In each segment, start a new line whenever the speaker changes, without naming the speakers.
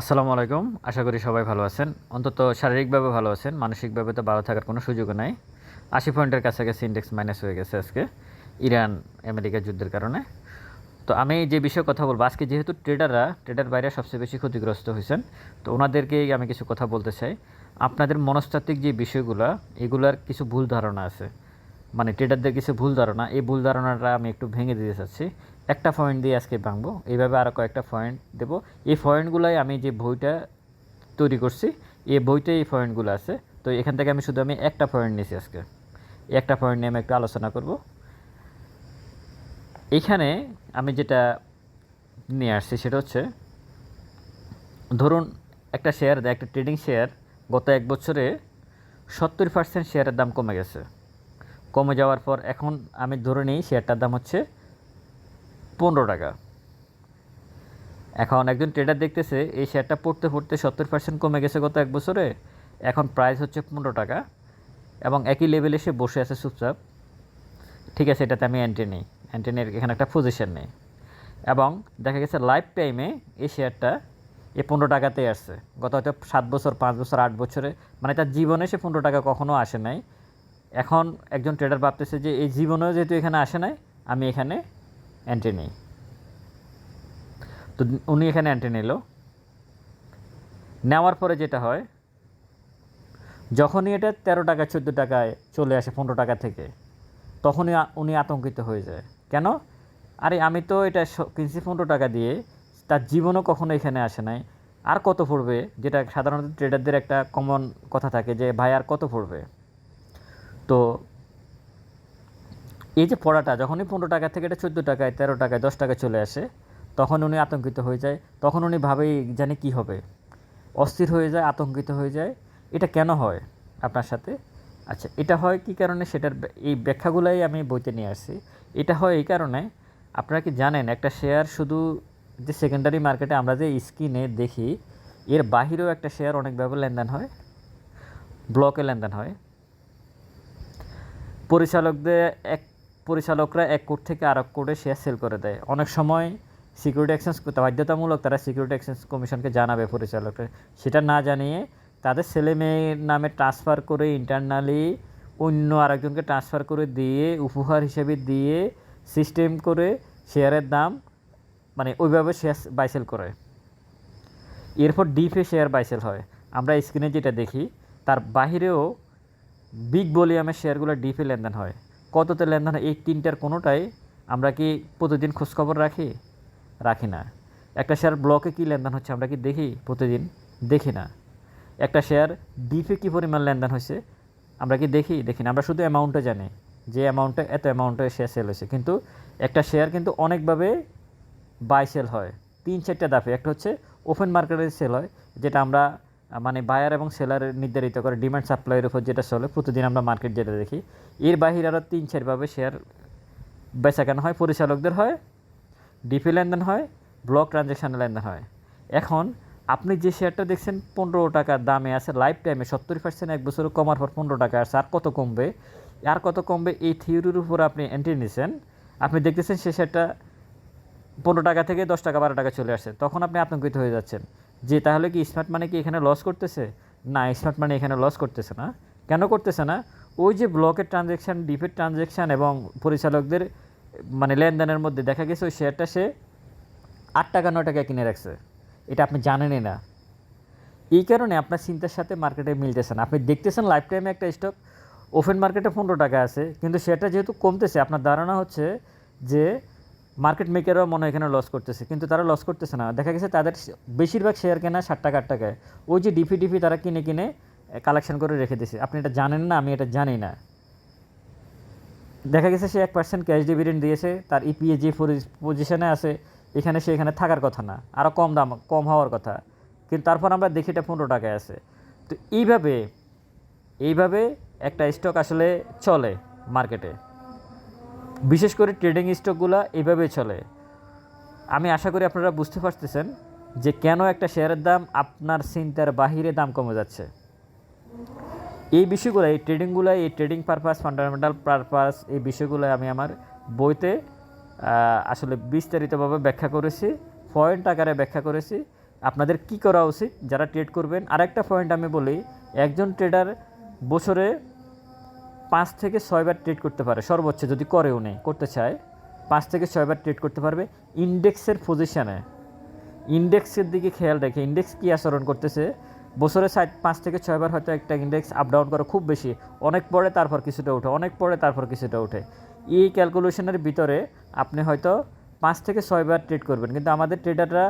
আসসালামু আলাইকুম। আশা করি সবাই ভালো আছেন। অন্তত শারীরিকভাবে ভালো আছেন, মানসিকভাবে তো ভালো থাকার কোনো সুযোগ নাই। আশি পয়েন্টের কাছাকাছি ইন্ডেক্স মাইনাস হয়ে গেছে আজকে, ইরান, আমেরিকা যুদ্ধের কারণে। তো আমি যে বিষয়ে কথা বলব, আজকে যেহেতু ট্রেডাররা ট্রেডার বাইরে সবচেয়ে বেশি ক্ষতিগ্রস্ত হয়েছেন, তো ওনাদেরকেই আমি কিছু কথা বলতে চাই। আপনাদের মনস্তাত্ত্বিক যে বিষয়গুলো, এগুলার কিছু ভুল ধারণা আছে। মানে ট্রেডারদের কিছু ভুল ধারণা, এই ভুল ধারণাটা আমি একটু ভেঙে দিতে চাচ্ছি। একটা পয়েন্ট দিয়ে আজকে ভাঙবো। এইভাবে আরও কয়েকটা পয়েন্ট দেব। এই পয়েন্টগুলোই আমি যে বইটা তৈরি করছি, এই বইতে এই পয়েন্টগুলো আছে। তো এখান থেকে আমি শুধু আমি একটা পয়েন্ট নিয়েছি আজকে। একটা পয়েন্ট নিয়ে আমি একটু আলোচনা করব। এইখানে আমি যেটা নিয়ে আসছি সেটা হচ্ছে, ধরুন একটা শেয়ার একটা ট্রেডিং শেয়ার গত এক বছরে সত্তর পার্সেন্ট শেয়ারের দাম কমে গেছে। কমে যাওয়ার পর এখন আমি ধরে নিই শেয়ারটার দাম হচ্ছে পনেরো টাকা। এখন একজন ট্রেডার দেখতেছে, এই শেয়ারটা পড়তে পড়তে সত্তর পার্সেন্ট কমে গেছে গত এক বছরে, এখন প্রাইস হচ্ছে পনেরো টাকা এবং একই লেভেলে সে বসে আছে চুপচাপ। ঠিক আছে, এটাতে আমি অ্যান্টি নিই। অ্যান্টিনের এখানে একটা পজিশন নেই। এবং দেখা গেছে লাইফ টাইমে এই শেয়ারটা এই পনেরো টাকাতেই আসছে। গত হয়তো সাত বছর, পাঁচ বছর, আট বছরে মানে তার জীবনে সে পনেরো টাকা কখনো আসে নাই। এখন একজন ট্রেডার ভাবতেছে যে এই জীবনেও যেহেতু এখানে আসে নাই, আমি এখানে অ্যান্টি নিই তো উনি এখানে অ্যান্টি নিল নেওয়ার পরে যেটা হয়, যখনই এটা তেরো টাকা, চোদ্দ টাকায় চলে আসে, পনেরো টাকা থেকে, তখনই উনি আতঙ্কিত হয়ে যায়। কেন? আরে আমি তো এটা কিনছি পনেরো টাকা দিয়ে, তার জীবনও কখনো এখানে আসে নাই। আর কত পড়বে? যেটা সাধারণত ট্রেডারদের একটা কমন কথা থাকে যে, ভাই, আর কত পড়বে? তো এই যে পড়াটা যখনই পনেরো টাকা থেকে এটা চোদ্দ টাকায়, তেরো টাকায়, দশ টাকায় চলে আসে, তখন উনি আতঙ্কিত হয়ে যায়। তখন উনি ভাবে জানে কি হবে। অস্থির হয়ে যায়, আতঙ্কিত হয়ে যায়। এটা কেন হয় আপনার সাথে? আচ্ছা এটা হয় কি কারণে? সেটার এই ব্যাখ্যাগুলাই আমি বইতে নিয়ে আসছি। এটা হয় এই কারণে, আপনারা কি জানেন, একটা শেয়ার শুধু যে সেকেন্ডারি মার্কেটে আমরা যে স্ক্রিনে দেখি, এর বাহিরেও একটা শেয়ার অনেকভাবে লেনদেন হয় ব্লকে লেনদেন হয়। পরিচালকদের এক পরিচালকরা এক কোড থেকে আর এক কোডে শেয়ার সেল করে দেয়। অনেক সময় সিকিউরিটি এক্সচেঞ্জ বাধ্যতামূলক তারা সিকিউরিটি এক্সচেঞ্জ কমিশনকে জানাবে পরিচালকরা। সেটা না জানিয়ে তাদের ছেলে মেয়ের নামে ট্রান্সফার করে ইন্টারনালি অন্য আরেকজনকে ট্রান্সফার করে দিয়ে, উপহার হিসেবে দিয়ে সিস্টেম করে শেয়ারের দাম মানে ওইভাবে শেয়ার বাইসেল করে। এরপর ডিফে শেয়ার বাইসেল হয়। আমরা স্ক্রিনে যেটা দেখি, তার বাহিরেও বিগ ভলিউমের শেয়ারগুলো ডিপে লেনদেন হয়। কততে লেনদেন হয় এই তিনটার কোনোটাই আমরা কি প্রতিদিন খোঁজখবর রাখি? রাখি না। একটা শেয়ার ব্লকে কী লেনদেন হচ্ছে আমরা কি দেখি? প্রতিদিন দেখি না। একটা শেয়ার ডিপে কী পরিমাণ লেনদেন হয়েছে আমরা কি দেখি? দেখি না। আমরা শুধু অ্যামাউন্টটা জানি যে অ্যামাউন্টে এত অ্যামাউন্টে শেয়ার সেল হয়েছে। কিন্তু একটা শেয়ার কিন্তু অনেকভাবে বাই সেল হয়। তিন চারটা দাপে একটা হচ্ছে ওপেন মার্কেটে সেল হয়, যেটা আমরা মানে বায়ার এবং সেলার নির্ধারিত করে ডিমান্ড সাপ্লাইয়ের উপর যেটা চলে, প্রতিদিন আমরা মার্কেট যেটা দেখি, এর বাহিরে আরও তিন চারভাবে শেয়ার বেচা কেনা হয়, পরিচালকদের হয় ডিপি লেনদেন হয় ব্লক ট্রানজ্যাকশানে লেনদেন হয়। এখন আপনি যে শেয়ারটা দেখছেন, পনেরো টাকা দামে আছে লাইফ টাইমে সত্তর পার্সেন্ট এক বছর কমার পর পনেরো টাকা আছে, আর কত কমবে? আর কত কমবে? এই থিওরির উপর আপনি এন্ট্রি নিছেন, আপনি দেখতেছেন সে শেয়ারটা পনেরো টাকা থেকে দশ টাকা, বারো টাকা চলে আসছে, তখন আপনি আতঙ্কিত হয়ে যাচ্ছেন। যে তাহলে কি স্মার্ট মানে কি এখানে লস করতেছে? না স্মার্ট মানে এখানে লস করতেছে না। কেন করতেছে না? ওই যে ব্লকের ট্রানজ্যাকশান ডিপের ট্রানজ্যাকশান এবং পরিচালকদের মানে লেনদেনের মধ্যে দেখা গেছে ওই শেয়ারটা সে আট টাকা, নয় টাকায় কিনে রাখছে। এটা আপনি জানেনই না। এই কারণে আপনার চিন্তার সাথে মার্কেটে মিলতেছে না। আপনি দেখতেছেন লাইফ টাইমে একটা স্টক ওপেন মার্কেটে পনেরো টাকা আছে, কিন্তু সেটা যেহেতু কমতেছে, আপনার ধারণা হচ্ছে যে মার্কেট মেকাররাও মনে হয় এখানে লস করতেছে, কিন্তু তারা লস করতেছে না। দেখা গেছে তাদের বেশিরভাগ শেয়ার কেনা ষাট টাকা আট টাকায় ওই যে ডিপি ডিপি তারা কিনে কিনে কালেকশন করে রেখে দিয়েছে। আপনি এটা জানেন না, আমি এটা জানি না। দেখা গেছে সে এক পার্সেন্ট ক্যাশ ডিভিডেন্ড দিয়েছে, তার ইপিএ যে পজিশনে আছে, এখানে সে এখানে থাকার কথা না আরও কম দাম, কম হওয়ার কথা। কিন্তু তারপর আমরা দেখি এটা পনেরো টাকায় আছে। তো এইভাবে এইভাবে একটা স্টক আসলে চলে মার্কেটে বিশেষ করে ট্রেডিং স্টকগুলো এইভাবেই চলে। আমি আশা করি আপনারা বুঝতে পারতেছেন যে কেন একটা শেয়ারের দাম আপনার চিন্তার বাহিরে দাম কমে যাচ্ছে। এই বিষয়গুলো এই ট্রেডিংগুলো এই ট্রেডিং পারপাস ফান্ডামেন্টাল পারপাস এই বিষয়গুলো আমি আমার বইতে আসলে বিস্তারিতভাবে ব্যাখ্যা করেছি পয়েন্ট আকারে ব্যাখ্যা করেছি। আপনাদের কি করা উচিত? যারা ট্রেড করবেন, আরেকটা পয়েন্ট আমি বলি, একজন ট্রেডার বছরে পাঁচ থেকে ছয়বার ট্রেড করতে পারে, সর্বোচ্চ যদি করে উনি করতে চায়, পাঁচ থেকে ছয়বার ট্রেড করতে পারবে ইন্ডেক্সের পজিশানে ইন্ডেক্সের দিকে খেয়াল রেখে, ইন্ডেক্স কী আচরণ করতেছে? বছরে সাত পাঁচ থেকে ছয়বার হয়তো একটা ইন্ডেক্স আপ ডাউন করে খুব বেশি, অনেক পরে তারপর কিছুটা ওঠে, অনেক পরে তারপর কিছুটা ওঠে। এই ক্যালকুলেশনের ভিতরে আপনি হয়তো পাঁচ থেকে ছয়বার ট্রেড করবেন, কিন্তু আমাদের ট্রেডাররা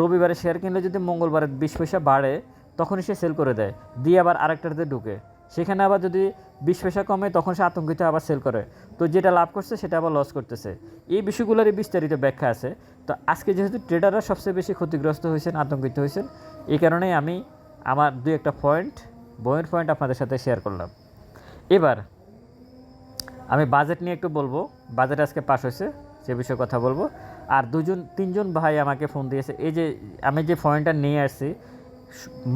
রবিবারে শেয়ার কিনলে যদি মঙ্গলবারে বিশ পয়সা বাড়ে, তখনই সে সেল করে দেয়, দিয়ে আবার আরেকটাতে ঢুকে। সেখানে আবার যদি বিশ পয়সা কমে, তখন সে আতঙ্কিত আবার সেল করে। তো যেটা লাভ করছে, সেটা আবার লস করতেছে। এই বিষয়গুলোরই বিস্তারিত ব্যাখ্যা আছে। তো আজকে যেহেতু ট্রেডাররা সবচেয়ে বেশি ক্ষতিগ্রস্ত হয়েছেন, আতঙ্কিত হয়েছেন, এই কারণেই আমি আমার দুই একটা পয়েন্ট বইয়ের পয়েন্ট আপনাদের সাথে শেয়ার করলাম। এবার, আমি বাজেট নিয়ে একটু বলব। বাজেট আজকে পাস হয়েছে, সে বিষয়ে কথা বলব। আর দুজন, তিনজন ভাই আমাকে ফোন দিয়েছে। এই যে, আমি যে পয়েন্টটা নিয়ে আসছি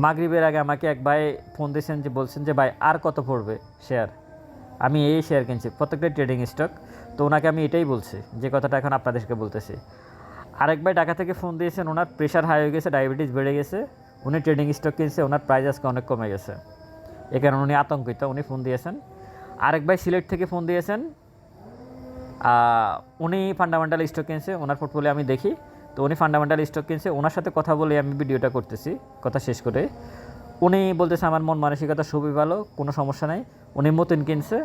মাগরিবের আগে আমাকে এক ভাই ফোন দিয়েছেন যে বলছেন যে, ভাই, আর কত পড়বে শেয়ার আমি এই শেয়ার কিনছি। প্রত্যেকটা ট্রেডিং স্টক তো ওনাকে আমি এটাই বলছি যে, কথাটা এখন আপনাদেরকে বলতেছি। আরেক ভাই ঢাকা থেকে ফোন দিয়েছেন, ওনার প্রেশার হাই হয়ে গেছে ডায়াবেটিস বেড়ে গেছে। উনি ট্রেডিং স্টক কিনছে, ওনার প্রাইস আজকে অনেক কমে গেছে। এ কারণে উনি আতঙ্কিত, উনি ফোন দিয়েছেন। আরেক ভাই সিলেট থেকে ফোন দিয়েছেন। উনি ফান্ডামেন্টাল স্টক কিনছে, ওনার পোর্টফোলিও আমি দেখি। তো উনি ফান্ডামেন্টাল স্টক কিনছে। ওনার সাথে কথা বলে আমি ভিডিওটা করতেছি। কথা শেষ করে। উনি বলতেছে, আমার মন মানসিকতা খুবই ভালো, কোনো সমস্যা নাই। উনি মতিন কিনছে।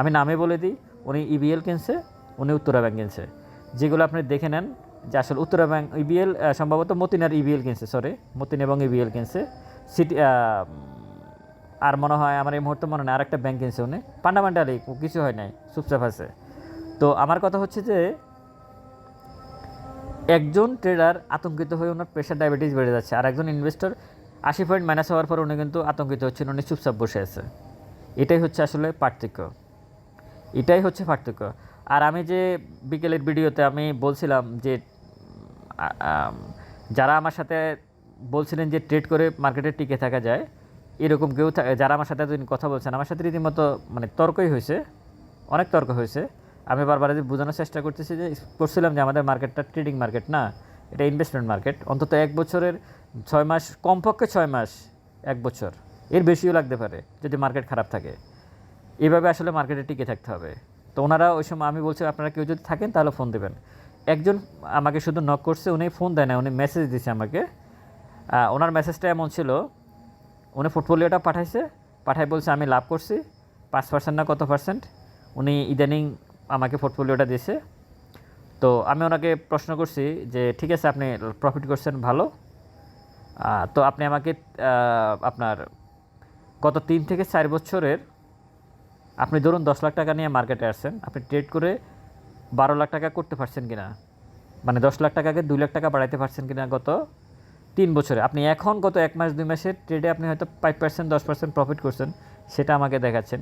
আমি নামে বলে দিই, উনি ইবিএল কিনছে, উনি উত্তরা ব্যাংক কিনছে। যেগুলো আপনি দেখে নেন যে আসলে উত্তরা ব্যাংক ইবিএল সম্ভবত মতিন আর ইবিএল কিনছে সরি মতিন এবং ইবিএল কিনছে। সিটি আর মনে হয় আমার এই মুহূর্তে মনে নেই, আরেকটা ব্যাংক কিনছে উনি। ফান্ডামেন্টালি কিছু হয় নাই, চুপচাপ আছে। তো আমার কথা হচ্ছে যে একজন ট্রেডার আতঙ্কিত হয়ে ওনার প্রেশার ডায়াবেটিস বেড়ে যাচ্ছে, আর একজন ইনভেস্টর আশি পয়েন্ট মাইনাস হওয়ার পর উনি কিন্তু আতঙ্কিত হচ্ছেন, উনি চুপচাপ বসে আছে। এটাই হচ্ছে আসলে পার্থক্য। এটাই হচ্ছে পার্থক্য। আর আমি যে বিকেলের ভিডিওতে আমি বলছিলাম যে যারা আমার সাথে বলছিলেন যে ট্রেড করে মার্কেটে টিকে থাকা যায়, এরকম কেউ যারা আমার সাথে এতদিন কথা বলছেন, আমার সাথে রীতিমতো মানে তর্কই হয়েছে, অনেক তর্ক হয়েছে। আমি বারবার বোঝানোর চেষ্টা করতেছি যে, করছিলাম যে আমাদের মার্কেটটা ট্রেডিং মার্কেট, না? এটা ইনভেস্টমেন্ট মার্কেট। অন্তত এক বছরের ছয় মাস, কমপক্ষে ছয় মাস, এক বছর। এর বেশিও লাগতে পারে যদি মার্কেট খারাপ থাকে। এভাবে আসলে মার্কেটে টিকে থাকতে হবে। তো ওনারা ওই সময় আমি বলছি, আপনারা কেউ যদি থাকেন তাহলে ফোন দেবেন। একজন আমাকে শুধু নক করছে, উনি ফোন দেয় না, উনি মেসেজ দিছে আমাকে। ওনার মেসেজটা এমন ছিল, উনি পোর্টফোলিওটা পাঠাইছে, পাঠাই বলছে, আমি লাভ করছি, পাঁচ পার্সেন্ট না কত পার্সেন্ট উনি ইদানিং আমাকে পোর্টফোলিওটা দিয়েছে। তো আমি ওনাকে প্রশ্ন করছি যে, ঠিক আছে, আপনি প্রফিট করছেন, ভালো। তো আপনি আমাকে আপনার গত তিন থেকে চার বছরের, আপনি ধরুন দশ লাখ টাকা নিয়ে মার্কেটে আসছেন, আপনি ট্রেড করে বারো লাখ টাকা করতে পারছেন কিনা? মানে দশ লাখ টাকাকে দুই লাখ টাকা বাড়াইতে পারছেন কিনা গত তিন বছরে? আপনি এখন গত এক মাস, দুই মাসের ট্রেডে আপনি হয়তো ফাইভ পার্সেন্ট দশ পার্সেন্ট প্রফিট করছেন, সেটা আমাকে দেখাচ্ছেন।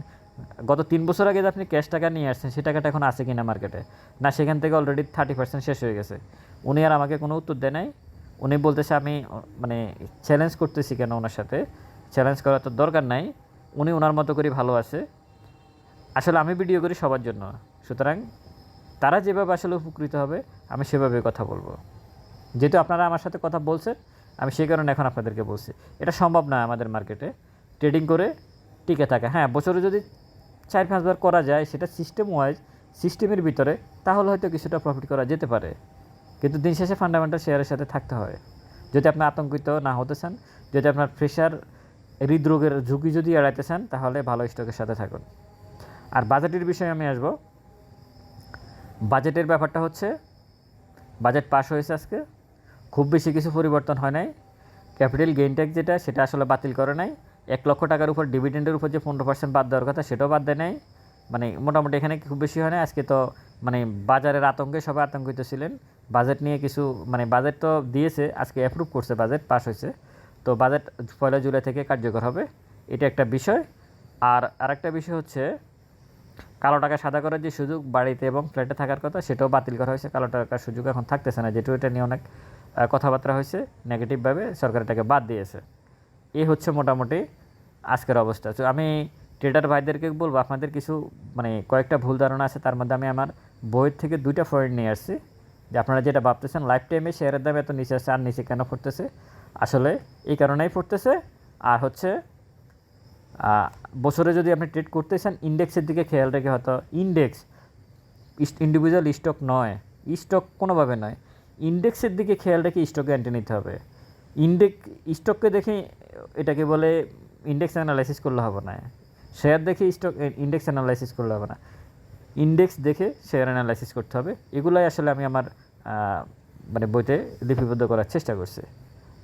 গত তিন বছর আগে যে আপনি ক্যাশ টাকা নিয়ে আসছেন সে টাকাটা এখন আছে কিনা মার্কেটে না, সেখান থেকে অলরেডি থার্টি পার্সেন্ট শেষ হয়ে গেছে। উনি আর আমাকে কোনো উত্তর দেয় নাই। উনি বলতেছে, আমি মানে চ্যালেঞ্জ করতেছি কেন ওনার সাথে? চ্যালেঞ্জ করার তো দরকার নাই। উনি ওনার মতো করে ভালো আছে। আসলে আমি ভিডিও করি সবার জন্য। সুতরাং তারা যেভাবে আসলে উপকৃত হবে, আমি সেভাবে কথা বলব। যেহেতু আপনারা আমার সাথে কথা বলছেন, আমি সেই কারণে এখন আপনাদেরকে বলছি। এটা সম্ভব না আমাদের মার্কেটে ট্রেডিং করে টিকে থাকা। হ্যাঁ বছরে যদি চার পাঁচবার করা যায়, সেটা সিস্টেম ওয়াইজ সিস্টেমের ভিতরে, তাহলে হয়তো কিছুটা প্রফিট করা যেতে পারে। কিন্তু দিন শেষে ফান্ডামেন্টাল শেয়ারের সাথে থাকতে হয় যদি আপনি আতঙ্কিত না হতে চান, যদি আপনার প্রেশার হৃদরোগের ঝুঁকি যদি এড়াইতে চান, তাহলে ভালো স্টকের সাথে থাকুন। আর বাজেটের বিষয়ে আমি আসব। বাজেটের ব্যাপারটা হচ্ছে বাজেট পাস হয়েছে আজকে। খুব বেশি কিছু পরিবর্তন হয় নাই। ক্যাপিটাল গেইন ট্যাক্স যেটা, সেটা আসলে বাতিল করে নাই। এক লক্ষ টাকার উপর ডিভিডেন্ডের উপর যে পনেরো পার্সেন্ট বাদ দেওয়ার কথা, সেটাও বাদ দেয় নাই। মানে মোটামুটি এখানে খুব বেশি হয় না আজকে তো মানে বাজারের আতঙ্কে সবাই আতঙ্কিত ছিলেন। বাজেট নিয়ে কিছু মানে বাজেট তো দিয়েছে, আজকে অ্যাপ্রুভ করছে বাজেট পাস হয়েছে। তো বাজেট পয়লা জুলাই থেকে কার্যকর হবে, এটা একটা বিষয়। আর আরেকটা বিষয় হচ্ছে, কালো টাকা সাদা করার যে সুযোগ বাড়িতে এবং ফ্ল্যাটে থাকার কথা, সেটাও বাতিল করা হয়েছে। কালো টাকার সুযোগ এখন থাকতেছে না, যেহেতু এটা নিয়ে অনেক কথাবার্তা হয়েছে নেগেটিভভাবে সরকার এটাকে বাদ দিয়েছে। এই হচ্ছে মোটামুটি আজকের অবস্থা। তো আমি ট্রেডার ভাইদেরকে বলব, আপনাদের কিছু মানে কয়েকটা ভুল ধারণা আছে, তার মধ্যে আমি আমার বইয়ের থেকে দুইটা পয়েন্ট নিয়ে আসছি। যে আপনারা যেটা ভাবতেছেন লাইফ টাইমে শেয়ারের দাম এত নিচে আসছে, আর নিচে কেন পড়তেছে? আসলে এই কারণেই পড়তেছে। আর হচ্ছে বছরে যদি আপনি ট্রেড করতে চান ইন্ডেক্সের দিকে খেয়াল রেখে হয়তো ইন্ডেক্স ইন্ডিভিজুয়াল স্টক নয় স্টক কোনোভাবে নয় ইন্ডেক্সের দিকে খেয়াল রেখে স্টকে এন্ট্রি নিতে হবে। ইন্ডেক্স স্টককে দেখে এটাকে বলে ইন্ডেক্স অ্যানালাইসিস করলে হবে না। শেয়ার দেখে স্টক ইন্ডেক্স অ্যানালাইসিস করলে হবে না। ইন্ডেক্স দেখে শেয়ার অ্যানালাইসিস করতে হবে। এগুলাই আসলে আমি আমার মানে বইতে লিপিবদ্ধ করার চেষ্টা করছি।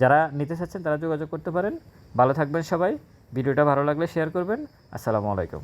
যারা নিতে চাচ্ছেন তারা যোগাযোগ করতে পারেন। ভালো থাকবেন সবাই। ভিডিওটা ভালো লাগলে শেয়ার করবেন। আসসালামু আলাইকুম।